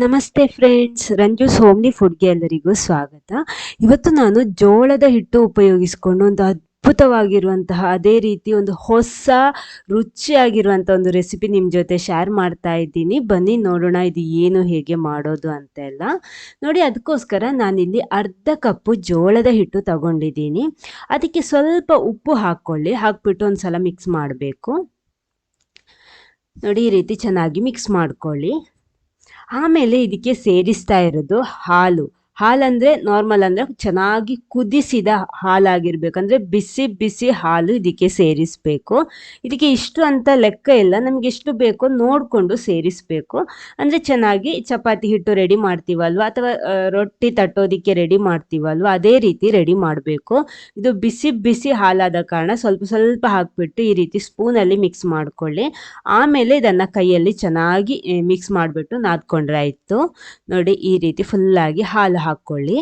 ನಮಸ್ತೆ friends ರಂಜೂಸ್ homely ಫುಡ್ಗೆ ಎಲ್ಲರಿಗೂ ಸ್ವಾಗತ. ಇವತ್ತು ನಾನು ಜೋಳದ ಹಿಟ್ಟು ಉಪಯೋಗಿಸಿಕೊಂಡು ಒಂದು ಅದ್ಭುತವಾಗಿರುವಂತಹ, ಅದೇ ರೀತಿ ಒಂದು ಹೊಸ ರುಚಿಯಾಗಿರುವಂಥ ಒಂದು ರೆಸಿಪಿ ನಿಮ್ಮ ಜೊತೆ ಶೇರ್ ಮಾಡ್ತಾ ಇದ್ದೀನಿ. ಬನ್ನಿ ನೋಡೋಣ ಇದು ಏನು, ಹೇಗೆ ಮಾಡೋದು ಅಂತೆಲ್ಲ. ನೋಡಿ, ಅದಕ್ಕೋಸ್ಕರ ನಾನಿಲ್ಲಿ ಅರ್ಧ ಕಪ್ಪು ಜೋಳದ ಹಿಟ್ಟು ತಗೊಂಡಿದ್ದೀನಿ. ಅದಕ್ಕೆ ಸ್ವಲ್ಪ ಉಪ್ಪು ಹಾಕ್ಕೊಳ್ಳಿ. ಹಾಕ್ಬಿಟ್ಟು ಒಂದು ಸಲ ಮಿಕ್ಸ್ ಮಾಡಬೇಕು. ನೋಡಿ, ಈ ರೀತಿ ಚೆನ್ನಾಗಿ ಮಿಕ್ಸ್ ಮಾಡ್ಕೊಳ್ಳಿ. ಆಮೇಲೆ ಇದಕ್ಕೆ ಸೇರಿಸ್ತಾ ಇರೋದು ಹಾಲು. ಹಾಲಂದ್ರೆ ನಾರ್ಮಲ್ ಅಂದ್ರೆ ಚೆನ್ನಾಗಿ ಕುದಿಸಿದ ಹಾಲಾಗಿರ್ಬೇಕಂದ್ರೆ ಬಿಸಿ ಬಿಸಿ ಹಾಲು ಇದಕ್ಕೆ ಸೇರಿಸಬೇಕು. ಇದಕ್ಕೆ ಇಷ್ಟು ಅಂತ ಲೆಕ್ಕ ಇಲ್ಲ. ನಮ್ಗೆ ಎಷ್ಟು ಬೇಕೋ ನೋಡಿಕೊಂಡು ಸೇರಿಸ್ಬೇಕು. ಅಂದ್ರೆ ಚೆನ್ನಾಗಿ ಚಪಾತಿ ಹಿಟ್ಟು ರೆಡಿ ಮಾಡ್ತೀವಲ್ವ? ಅಥವಾ ರೊಟ್ಟಿ ತಟ್ಟೋದಿಕ್ಕೆ ರೆಡಿ ಮಾಡ್ತೀವಲ್ವ? ಅದೇ ರೀತಿ ರೆಡಿ ಮಾಡಬೇಕು. ಇದು ಬಿಸಿ ಬಿಸಿ ಹಾಲಾದ ಕಾರಣ ಸ್ವಲ್ಪ ಸ್ವಲ್ಪ ಹಾಕ್ಬಿಟ್ಟು ಈ ರೀತಿ ಸ್ಪೂನಲ್ಲಿ ಮಿಕ್ಸ್ ಮಾಡ್ಕೊಳ್ಳಿ. ಆಮೇಲೆ ಇದನ್ನ ಕೈಯಲ್ಲಿ ಚೆನ್ನಾಗಿ ಮಿಕ್ಸ್ ಮಾಡಿಬಿಟ್ಟು ನಾದ್ಕೊಂಡ್ರೆ ಆಯ್ತು. ನೋಡಿ ಈ ರೀತಿ ಫುಲ್ಲಾಗಿ ಹಾಲು ಹಾಕ್ಕೊಳ್ಳಿ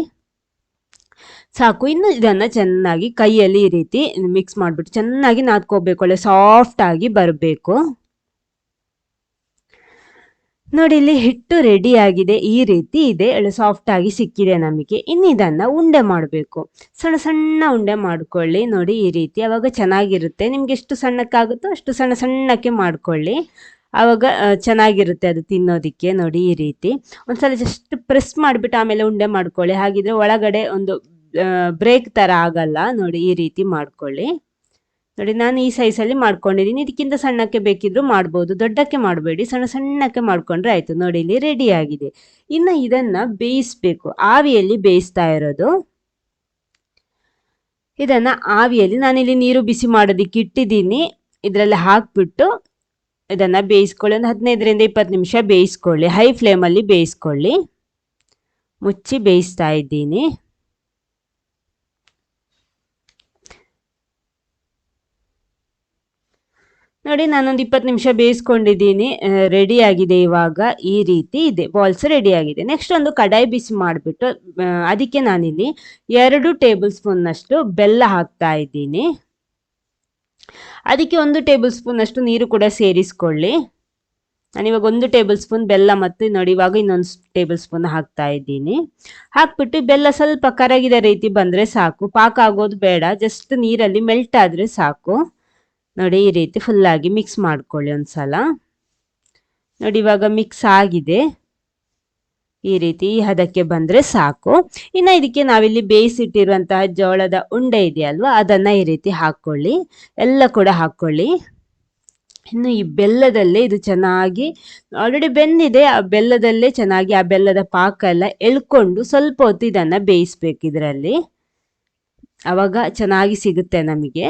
ಸಾಕು, ಇನ್ನು ಇದನ್ನ ಚೆನ್ನಾಗಿ ಕೈಯಲ್ಲಿ ಈ ರೀತಿ ಮಿಕ್ಸ್ ಮಾಡಿಬಿಟ್ಟು ಚೆನ್ನಾಗಿ ನಾದ್ಕೋಬೇಕು, ಒಳ್ಳೆ ಸಾಫ್ಟ್ ಆಗಿ ಬರಬೇಕು. ನೋಡಿ, ಇಲ್ಲಿ ಹಿಟ್ಟು ರೆಡಿ ಆಗಿದೆ, ಈ ರೀತಿ ಇದೆ ಸಾಫ್ಟ್ ಆಗಿ ಸಿಕ್ಕಿದೆ ನಮಗೆ. ಇನ್ನು ಇದನ್ನ ಉಂಡೆ ಮಾಡಬೇಕು. ಸಣ್ಣ ಸಣ್ಣ ಉಂಡೆ ಮಾಡ್ಕೊಳ್ಳಿ. ನೋಡಿ, ಈ ರೀತಿ ಅವಾಗ ಚೆನ್ನಾಗಿರುತ್ತೆ, ನಿಮ್ಗೆ ಎಷ್ಟು ಸಣ್ಣಕ್ಕಾಗುತ್ತೋ ಅಷ್ಟು ಸಣ್ಣ ಸಣ್ಣಕ್ಕೆ ಮಾಡ್ಕೊಳ್ಳಿ. ಆವಾಗ ಚೆನ್ನಾಗಿರುತ್ತೆ ಅದು ತಿನ್ನೋದಕ್ಕೆ ನೋಡಿ ಈ ರೀತಿ. ಒಂದ್ಸಲ ಜಸ್ಟ್ ಪ್ರೆಸ್ ಮಾಡಿಬಿಟ್ಟು ಆಮೇಲೆ ಉಂಡೆ ಮಾಡ್ಕೊಳ್ಳಿ. ಹಾಗಿದ್ರೆ ಒಳಗಡೆ ಒಂದು ಬ್ರೇಕ್ ಥರ ಆಗಲ್ಲ. ನೋಡಿ ಈ ರೀತಿ ಮಾಡ್ಕೊಳ್ಳಿ. ನೋಡಿ ನಾನು ಈ ಸೈಜಲ್ಲಿ ಮಾಡ್ಕೊಂಡಿದ್ದೀನಿ. ಇದಕ್ಕಿಂತ ಸಣ್ಣಕ್ಕೆ ಬೇಕಿದ್ರು ಮಾಡ್ಬೋದು. ದೊಡ್ಡಕ್ಕೆ ಮಾಡಬೇಡಿ. ಸಣ್ಣ ಸಣ್ಣಕ್ಕೆ ಮಾಡ್ಕೊಂಡ್ರೆ ಆಯಿತು. ನೋಡಿ ಇಲ್ಲಿ ರೆಡಿ ಆಗಿದೆ. ಇನ್ನು ಇದನ್ನ ಬೇಯಿಸ್ಬೇಕು. ಆವಿಯಲ್ಲಿ ಬೇಯಿಸ್ತಾ ಇರೋದು. ಇದನ್ನ ಆವಿಯಲ್ಲಿ ನಾನಿಲ್ಲಿ ನೀರು ಬಿಸಿ ಮಾಡೋದಿಕ್ಕೆ ಇಟ್ಟಿದ್ದೀನಿ. ಇದರಲ್ಲಿ ಹಾಕ್ಬಿಟ್ಟು ಇದನ್ನ ಬೇಯಿಸ್ಕೊಳ್ಳಿ. ಒಂದು ಹದಿನೈದರಿಂದ ಇಪ್ಪತ್ತು ನಿಮಿಷ ಬೇಯಿಸ್ಕೊಳ್ಳಿ. ಹೈ ಫ್ಲೇಮಲ್ಲಿ ಬೇಯಿಸ್ಕೊಳ್ಳಿ. ಮುಚ್ಚಿ ಬೇಯಿಸ್ತಾ ಇದ್ದೀನಿ. ನೋಡಿ, ನಾನೊಂದು ಇಪ್ಪತ್ತು ನಿಮಿಷ ಬೇಯಿಸ್ಕೊಂಡಿದ್ದೀನಿ. ರೆಡಿ ಆಗಿದೆ ಇವಾಗ. ಈ ರೀತಿ ಇದೆ. ಬಾಲ್ಸ್ ರೆಡಿ ಆಗಿದೆ. ನೆಕ್ಸ್ಟ್ ಒಂದು ಕಡಾಯಿ ಬಿಸಿ ಮಾಡಿಬಿಟ್ಟು ಅದಕ್ಕೆ ನಾನಿಲ್ಲಿ ಎರಡು ಟೇಬಲ್ ಸ್ಪೂನ್ನಷ್ಟು ಬೆಲ್ಲ ಹಾಕ್ತಾ ಇದ್ದೀನಿ. ಅದಕ್ಕೆ ಒಂದು ಟೇಬಲ್ ಸ್ಪೂನ್ ಅಷ್ಟು ನೀರು ಕೂಡ ಸೇರಿಸ್ಕೊಳ್ಳಿ. ನಾನಿವಾಗ ಒಂದು ಟೇಬಲ್ ಸ್ಪೂನ್ ಬೆಲ್ಲ ಮತ್ತು ನೋಡಿ ಇವಾಗ ಇನ್ನೊಂದು ಟೇಬಲ್ ಸ್ಪೂನ್ ಹಾಕ್ತಾ ಇದ್ದೀನಿ. ಹಾಕ್ಬಿಟ್ಟು ಬೆಲ್ಲ ಸ್ವಲ್ಪ ಕರಗಿದ ರೀತಿ ಬಂದರೆ ಸಾಕು. ಪಾಕ ಆಗೋದು ಬೇಡ. ಜಸ್ಟ್ ನೀರಲ್ಲಿ ಮೆಲ್ಟ್ ಆದರೆ ಸಾಕು. ನೋಡಿ ಈ ರೀತಿ ಫುಲ್ಲಾಗಿ ಮಿಕ್ಸ್ ಮಾಡ್ಕೊಳ್ಳಿ ಒಂದ್ಸಲ. ನೋಡಿ ಇವಾಗ ಮಿಕ್ಸ್ ಆಗಿದೆ. ಈ ರೀತಿ ಈ ಹದಕ್ಕೆ ಬಂದರೆ ಸಾಕು. ಇನ್ನು ಇದಕ್ಕೆ ನಾವಿಲ್ಲಿ ಬೇಯಿಸಿಟ್ಟಿರುವಂತಹ ಜೋಳದ ಉಂಡೆ ಇದೆಯಲ್ವಾ, ಅದನ್ನ ಈ ರೀತಿ ಹಾಕ್ಕೊಳ್ಳಿ ಎಲ್ಲ ಕೂಡ ಹಾಕ್ಕೊಳ್ಳಿ ಇನ್ನು ಈ ಬೆಲ್ಲದಲ್ಲೇ ಇದು ಚೆನ್ನಾಗಿ ಆಲ್ರೆಡಿ ಬೆಂದಿದೆ. ಆ ಬೆಲ್ಲದಲ್ಲೇ ಚೆನ್ನಾಗಿ ಆ ಬೆಲ್ಲದ ಪಾಕ ಎಲ್ಲ ಎಳ್ಕೊಂಡು ಸ್ವಲ್ಪ ಹೊತ್ತು ಇದನ್ನು ಬೇಯಿಸ್ಬೇಕು ಇದರಲ್ಲಿ. ಆವಾಗ ಚೆನ್ನಾಗಿ ಸಿಗುತ್ತೆ ನಮಗೆ.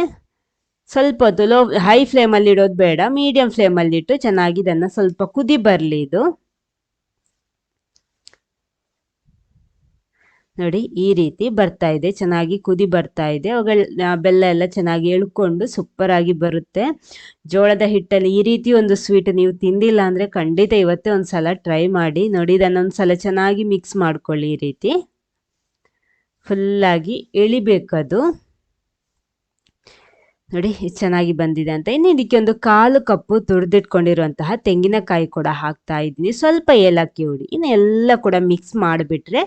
ಸ್ವಲ್ಪ ಹೊತ್ತು ಲೋ ಹೈ ಫ್ಲೇಮಲ್ಲಿ ಇಡೋದು ಬೇಡ ಮೀಡಿಯಂ ಫ್ಲೇಮಲ್ಲಿಟ್ಟು ಚೆನ್ನಾಗಿ ಇದನ್ನು ಸ್ವಲ್ಪ ಕುದಿ ಬರಲಿ ಇದು. ನೋಡಿ, ಈ ರೀತಿ ಬರ್ತಾ ಇದೆ. ಚೆನ್ನಾಗಿ ಕುದಿ ಬರ್ತಾ ಇದೆ. ಅವುಗಳ ಬೆಲ್ಲ ಎಲ್ಲ ಚೆನ್ನಾಗಿ ಎಳ್ಕೊಂಡು ಸೂಪರ್ ಆಗಿ ಬರುತ್ತೆ. ಜೋಳದ ಹಿಟ್ಟಲ್ಲಿ ಈ ರೀತಿ ಒಂದು ಸ್ವೀಟ್ ನೀವು ತಿಂದಿಲ್ಲ ಅಂದರೆ ಖಂಡಿತ ಇವತ್ತೇ ಒಂದು ಸಲ ಟ್ರೈ ಮಾಡಿ. ನೋಡಿ ಇದನ್ನೊಂದು ಸಲ ಚೆನ್ನಾಗಿ ಮಿಕ್ಸ್ ಮಾಡ್ಕೊಳ್ಳಿ ಈ ರೀತಿ. ಫುಲ್ಲಾಗಿ ಎಳಿಬೇಕದು. ನೋಡಿ ಚೆನ್ನಾಗಿ ಬಂದಿದೆ ಅಂತ. ಇನ್ನು ಇದಕ್ಕೆ ಒಂದು ಕಾಲು ಕಪ್ಪು ತುರಿದಿಟ್ಕೊಂಡಿರುವಂತಹ ತೆಂಗಿನಕಾಯಿ ಕೂಡ ಹಾಕ್ತಾ ಇದ್ದೀನಿ. ಸ್ವಲ್ಪ ಏಲಕ್ಕಿ ಹುಡಿ. ಇನ್ನು ಎಲ್ಲ ಕೂಡ ಮಿಕ್ಸ್ ಮಾಡಿಬಿಟ್ರೆ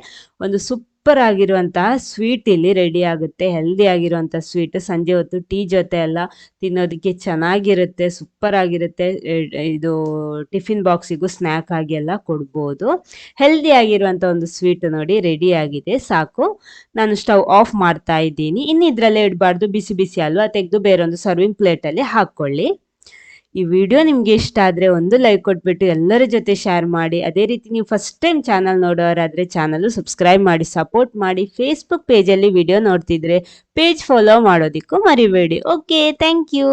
ಒಂದು ಸುಪ್ ಸೂಪರ್ ಆಗಿರುವಂತಹ ಸ್ವೀಟ್ ಇಲ್ಲಿ ರೆಡಿ ಆಗುತ್ತೆ. ಹೆಲ್ದಿ ಆಗಿರುವಂತಹ ಸ್ವೀಟ್ ಸಂಜೆ ಹೊತ್ತು ಟೀ ಜೊತೆ ಎಲ್ಲ ತಿನ್ನೋದಕ್ಕೆ ಚೆನ್ನಾಗಿರುತ್ತೆ, ಸೂಪರ್ ಆಗಿರುತ್ತೆ. ಇದು ಟಿಫಿನ್ ಬಾಕ್ಸಿಗೂ ಸ್ನ್ಯಾಕ್ ಆಗಿ ಎಲ್ಲ ಕೊಡ್ಬೋದು. ಹೆಲ್ದಿ ಆಗಿರುವಂಥ ಒಂದು ಸ್ವೀಟ್ ನೋಡಿ ರೆಡಿ ಆಗಿದೆ. ಸಾಕು. ನಾನು ಸ್ಟವ್ ಆಫ್ ಮಾಡ್ತಾ ಇದ್ದೀನಿ. ಇನ್ನು ಇದರಲ್ಲೇ ಇಡಬಾರ್ದು. ಬಿಸಿ ಬಿಸಿ ಅಲ್ವಾ? ತೆಗೆದು ಬೇರೊಂದು ಸರ್ವಿಂಗ್ ಪ್ಲೇಟಲ್ಲಿ ಹಾಕ್ಕೊಳ್ಳಿ. ಈ ವಿಡಿಯೋ ನಿಮಗೆ ಇಷ್ಟ ಆದರೆ ಒಂದು ಲೈಕ್ ಕೊಟ್ಬಿಟ್ಟು ಎಲ್ಲರ ಜೊತೆ ಶೇರ್ ಮಾಡಿ. ಅದೇ ರೀತಿ ನೀವು ಫಸ್ಟ್ ಟೈಮ್ ಚಾನಲ್ ನೋಡೋರಾದರೆ ಚಾನಲ್ ಸಬ್ಸ್ಕ್ರೈಬ್ ಮಾಡಿ ಸಪೋರ್ಟ್ ಮಾಡಿ. ಫೇಸ್ಬುಕ್ ಪೇಜಲ್ಲಿ ವಿಡಿಯೋ ನೋಡ್ತಿದ್ರೆ ಪೇಜ್ ಫಾಲೋ ಮಾಡೋದಿಕ್ಕೂ ಮರಿಬೇಡಿ. Okay thank you